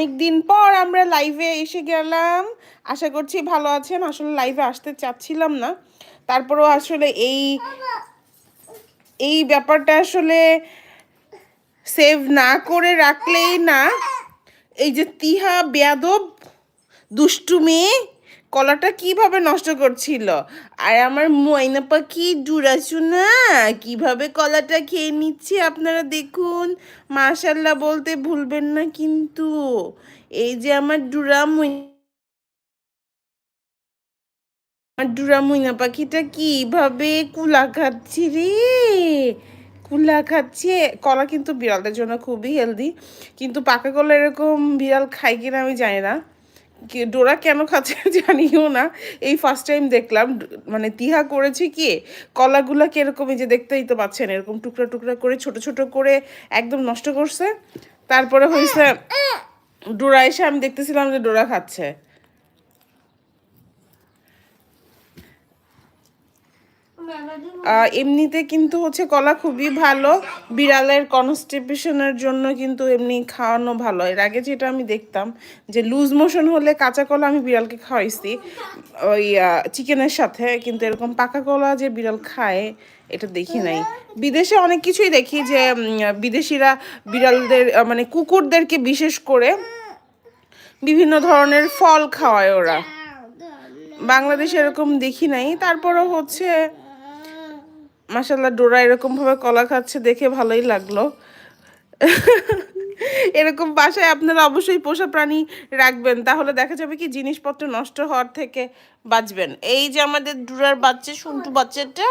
অনেক দিন পর আমরা লাইভে এসে গেলাম। আশা করছি ভালো আছেন। আসলে লাইভে আসতে চাচ্ছিলাম না। তারপরেও আসলে এই এই ব্যাপারটা আসলে সেভ না করে রাখলেই না। এই যে তিহা বেয়াদব দুষ্টু মেয়ে কলাটা কীভাবে নষ্ট করছিল? আর আমার ময়না পাখি না কীভাবে কলাটা খেয়ে নিচ্ছে আপনারা দেখুন। মাশাল্লাহ বলতে ভুলবেন না কিন্তু। এই যে আমার ডুরা আমার ডুরা ময়না পাখিটা কীভাবে কুলা খাচ্ছে রে? কুলা খাচ্ছে। কলা কিন্তু বিড়ালদের জন্য খুবই হেলদি কিন্তু পাকা কলা এরকম বিড়াল খায় কিনা আমি জানি না। ডোরা কেন খাচ্ছে জানিও না। এই ফার্স্ট টাইম দেখলাম মানে তিহা করেছে কি, কলাগুলা কীরকম এই যে দেখতেই তো পাচ্ছেন, এরকম টুকরা টুকরা করে, ছোট ছোট করে একদম নষ্ট করছে। তারপরে হয়েছে ডোরা এসে আমি দেখতেছিলাম যে ডোরা খাচ্ছে। এমনিতে কিন্তু হচ্ছে কলা খুবই ভালো। বিড়ালের কনস্টিপেশনের জন্য কিন্তু এমনি খাওয়ানো ভালো। এর আগে যেটা আমি দেখতাম যে লুজ মোশন হলে কাঁচা কলা আমি বিড়ালকে খাওয়াইছি। ওই চিকেনের সাথে, কিন্তু এরকম পাকা কলা যে বিড়াল খায়, এটা দেখি নাই। বিদেশে অনেক কিছুই দেখি যে বিদেশিরা বিড়ালদের মানে কুকুরদেরকে বিশেষ করে বিভিন্ন ধরনের ফল খাওয়ায় ওরা। বাংলাদেশে এরকম দেখি নাই। তারপরও হচ্ছে মাসাল্লাহ ডোরা এরকম ভাবে কলা খাচ্ছে দেখে ভালোই লাগল। এরকম বাসায় আপনারা অবশ্যই পোষা প্রাণী রাখবেন, তাহলে দেখা যাবে কি জিনিসপত্র নষ্ট হওয়ার থেকে বাঁচবেন। এই যে আমাদের ডোরার বাচ্চা শুনটু বাচ্চাটা,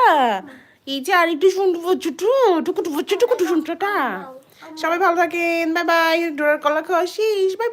এই যে আর একটু শুনটু বাচ্চাটু টুকুটু বাচ্চা, টুকুটু শুনটুটা সবাই ভালো থাকেন, বাই বাই, ডোরার কলা খাওয়া শেষ বাই।